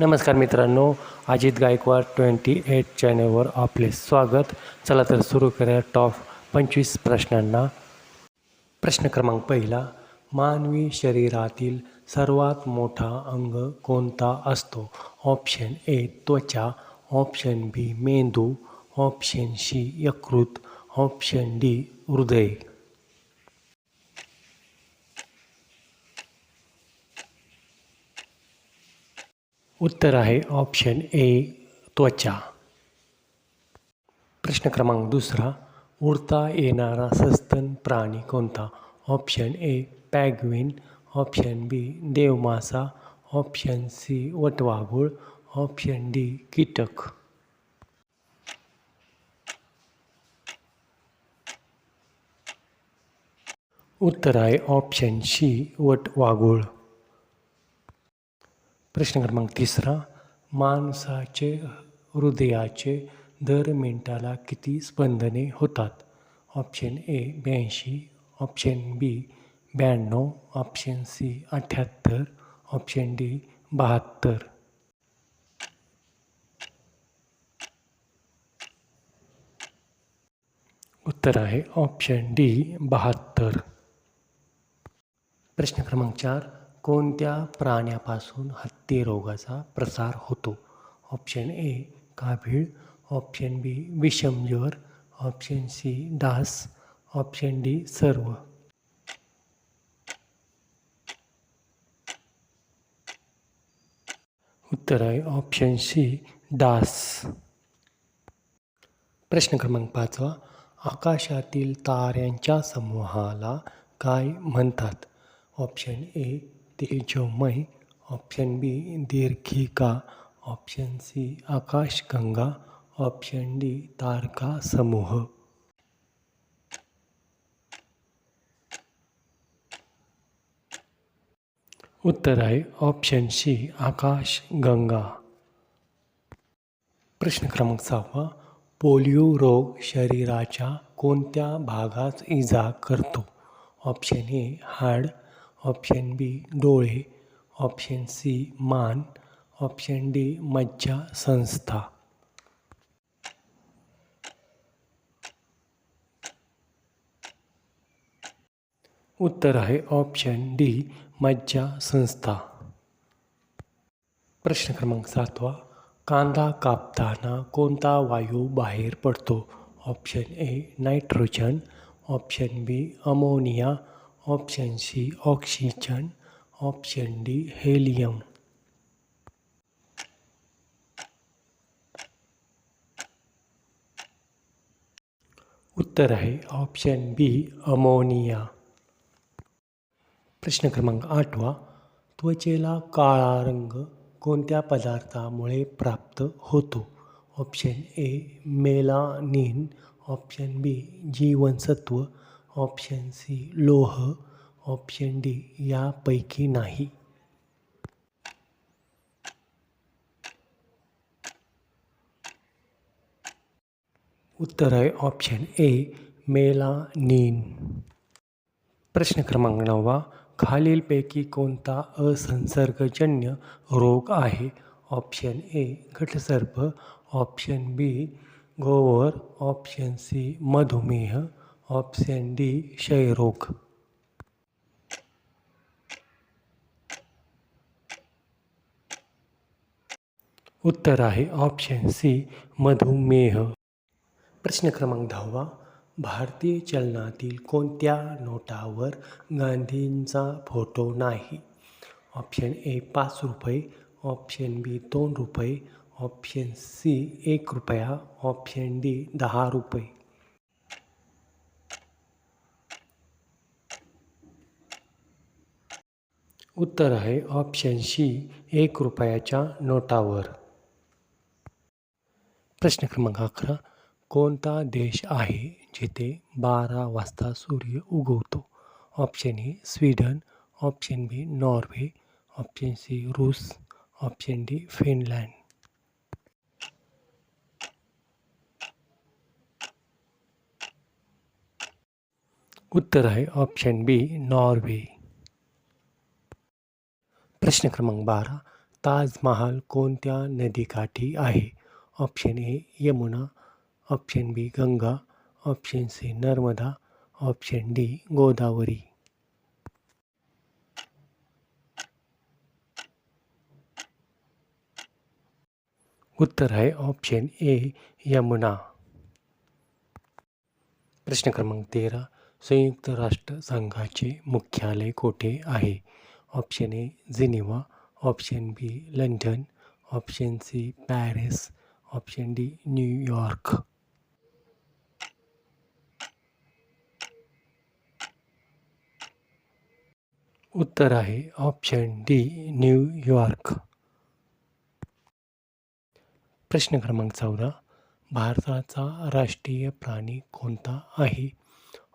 नमस्कार मित्रांनो Ajit Gaikwad twenty eight चॅनलवर आपले स्वागत. चला तर सुरू करूया टॉप पंचवीस प्रश्नांना. प्रश्न क्रमांक पहिला मानवी शरीरातील सर्वात मोठा अंग कोणता असतो? ऑप्शन ए त्वचा ऑप्शन बी मेंदू ऑप्शन सी यकृत ऑप्शन डी हृदय. उत्तर आहे ऑप्शन ए, त्वचा. प्रश्न क्रमांक दुसरा, उडता येणारा सस्तन प्राणी कोणता? Option A, penguin. Option B, देवमासा. Option C, वटवाघूळ. ऑप्शन डी, कीटक. उत्तर आहे ऑप्शन सी, वटवाघूळ. प्रश्न क्रमांक तिसरा, माणसाचे हृदयाचे दर मिनिटाला किती स्पंदने होतात? ऑप्शन ए ब्याऐंशी, ऑप्शन बी ब्याण्णव, ऑप्शन सी अठ्ठ्याहत्तर ऑप्शन डी बहात्तर. उत्तर आहे ऑप्शन डी बहात्तर. प्रश्न क्रमांक चार कोणत्या प्राण्यापासून हत्ती रोगाचा प्रसार होतो? ऑप्शन ए काभीळ ऑप्शन बी विषमज्वर ऑप्शन सी डास. ऑप्शन डी सर्व. उत्तर आहे ऑप्शन सी डास. प्रश्न क्रमांक पाचवा. आकाशातील ताऱ्यांच्या समूहाला काय म्हणतात? ऑप्शन ए तेजोमय ऑप्शन बी दीर्घिका ऑप्शन सी आकाशगंगा ऑप्शन डी तारका समूह. उत्तर आहे ऑप्शन सी आकाशगंगा प्रश्न क्रमांक सहावा पोलिओ रोग शरीराच्या कोणत्या भागात इजा करतो? ऑप्शन ए हाड ऑप्शन बी डोळे, ऑप्शन सी मान, ऑप्शन डी मज्जा संस्था. उत्तर आहे ऑप्शन डी मज्जा संस्था. प्रश्न क्रमांक सातवा, कांदा कापताना कोणता वायू बाहेर पडतो? Option A nitrogen, option B ammonia option C oxygen option D helium उत्तर आहे ऑप्शन बी अमोनिया प्रश्न क्रमांक आठवा त्वचेला काळा रंग कोणत्या पदार्थामुळे प्राप्त होतो? Option A melanin option B जीवनसत्व. ऑप्शन सी लोह, ऑप्शन डी यापैकी नाही. उत्तर आहे ऑप्शन ए, मेलानिन. प्रश्न क्रमांक नववा, खालीलपैकी कोणता असंसर्गजन्य रोग आहे? ऑप्शन ए, घटसर्प, ऑप्शन बी, गोवर, ऑप्शन सी, मधुमेह ऑप्शन डी क्षयरोग उत्तर आहे ऑप्शन सी मधुमेह। प्रश्न क्रमांक दहावा, भारतीय चलनातील कोणत्या नोटावर गांधींचा फ़ोटो नाही? ऑप्शन ए पाच रुपये. ऑप्शन बी दोन रुपये. ऑप्शन सी एक रुपया. ऑप्शन डी दहा रुपये. उत्तर आहे ऑप्शन सी एक रुपयाच्या नोटावर. प्रश्न क्रमांक अकरा कोणता देश आहे जिथे बारा वाजता सूर्य उगवतो? Option A Sweden option B Norway option C रूस ऑप्शन डी फिनलँड उत्तर आहे ऑप्शन बी नॉर्वे प्रश्न क्रमांक बारा ताजमहाल कोणत्या नदीकाठी आहे? Option A Yamuna option B Ganga option C Narmada option D Godavari. उत्तर आहे ऑप्शन ए यमुना. प्रश्न क्रमांक तेरा संयुक्त राष्ट्र संघाचे मुख्यालय कोठे आहे? Option A Geneva option B London option C Paris option D New York उत्तर आहे ऑप्शन डी न्यूयॉर्क प्रश्न क्रमांक चौदा, भारताचा राष्ट्रीय प्राणी कोणता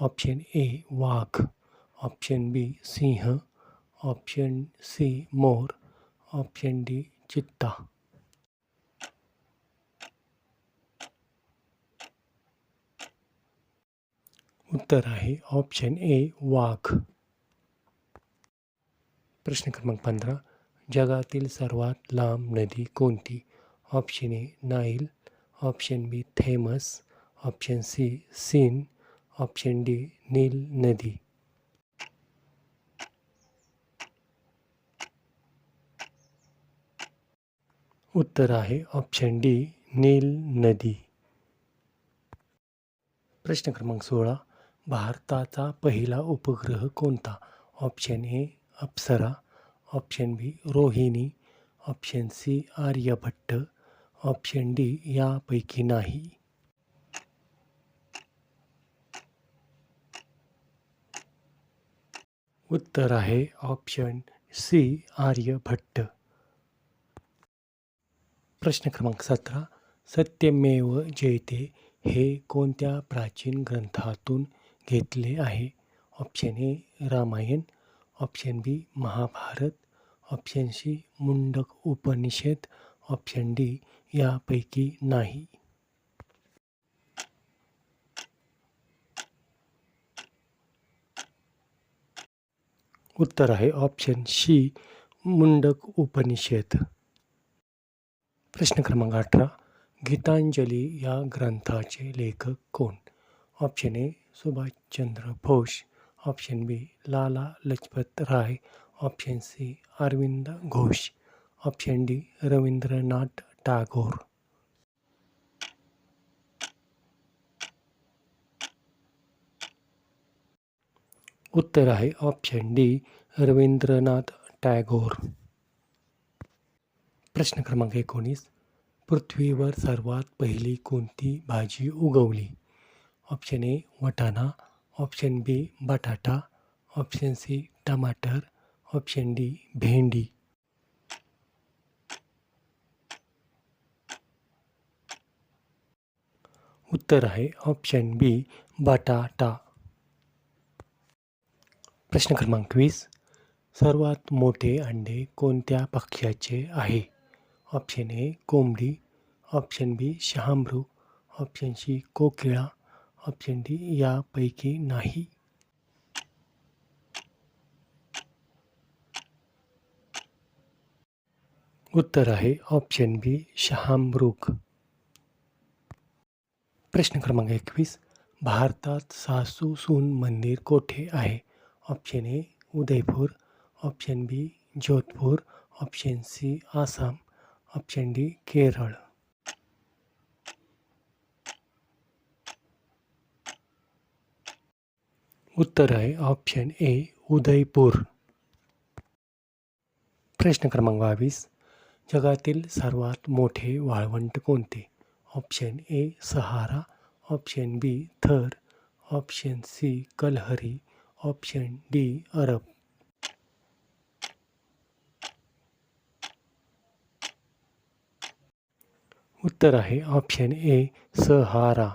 ऑप्शन ए वाघ. ऑप्शन बी सिंह. ऑप्शन सी मोर, ऑप्शन डी चित्ता। उत्तर आहे ऑप्शन ए वाघ। प्रश्न क्रमांक पंधरा, जगातील सर्वात लांब नदी कोणती? Option A Nile, option B Thames, option C Seine, option D नील नदी। उत्तर आहे ऑप्शन डी नील नदी. प्रश्न क्रमांक सोळा, भारताचा पहिला उपग्रह कोणता? Option A Apsara. Option B Rohini. Option C Aryabhata. Option D यापैकी नाही. उत्तर आहे ऑप्शन सी आर्यभट्ट. प्रश्न क्रमांक सतरा. सत्यमेव जयते हे कोणत्या प्राचीन ग्रंथातून घेतले आहे? Option A Ramayana. Option B Mahabharata. Option C Mundaka Upanishad. Option D यापैकी नाही. उत्तर आहे ऑप्शन सी मुंडक उपनिषद. प्रश्न क्रमांक अठरा, गीतांजली या ग्रंथाचे लेखक कोण? Option A Subhashchandra Bose. Option B, Lala Lajpat Rai. Option C, Arvind Ghosh. Option D, Rabindranath Tagore. उत्तर आहे ऑप्शन डी, रवींद्रनाथ टागोर. प्रश्न क्रमांक एकोणीस. पृथ्वीवर सर्वात पहिली कोणती भाजी उगवली? ऑप्शन ए वटाणा. ऑप्शन बी बटाटा. ऑप्शन सी टमाटर. ऑप्शन डी भेंडी. उत्तर आहे ऑप्शन बी बटाटा. प्रश्न क्रमांक वीस. सर्वात मोठे अंडे कोणत्या पक्ष्याचे आहे? ऑप्शन ए कोमड़ी ऑप्शन बी शहामृग, ऑप्शन सी कोकिळा, ऑप्शन डी यापैकी नाही. उत्तर आहे ऑप्शन बी शहामृग. प्रश्न क्रमांक एकवीस, भारतात सासू सून मंदिर कोठे आहे? Option A Udaipur, option B Jodhpur, option C Assam. Option D Kerala उत्तर आहे ऑप्शन ए उदयपूर। प्रश्न क्रमांक बावीस, जगातील सर्वात मोठे वाळवंट कोणते? Option A Sahara option B Thar option C Kalahari option D अरब। उत्तर आहे ऑप्शन ए सहारा.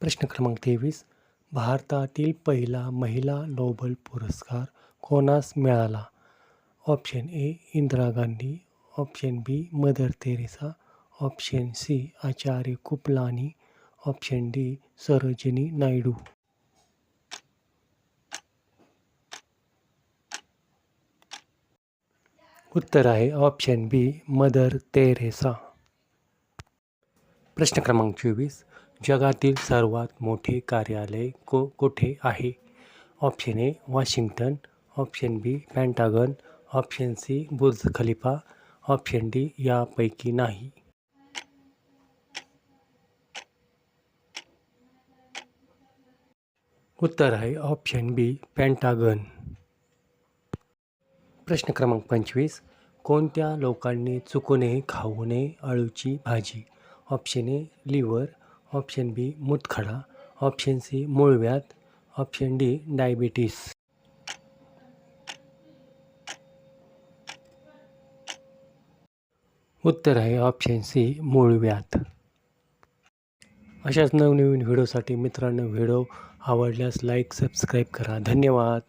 प्रश्न क्रमांक तेवीस. भारतातील पहिला महिला नोबल पुरस्कार कोणास मिळाला? Option A Indira Gandhi. Option B mother Teresa. Option C Acharya Kripalani. Option D Sarojini Naidu. उत्तर आहे ऑप्शन बी मदर तेरेसा. प्रश्न क्रमांक चोवीस. जगातील सर्वात मोठे कार्यालय को कोठे आहे? Option A Washington. Option B Pentagon option C Burj Khalifa. Option D यापैकी नाही. उत्तर आहे ऑप्शन बी पॅन्टागन प्रश्न क्रमांक पंचवीस. कोणत्या लोकांनी चुकू नये खाऊ नये अळूची भाजी? Option A liver. Option B मूतखडा. Option C मूळव्याध. Option D diabetes. उत्तर आहे ऑप्शन सी मूळव्याध. अशाच नवनवीन व्हिडिओसाठी मित्रांनो व्हिडिओ आवडल्यास लाईक सबस्क्राईब करा. धन्यवाद.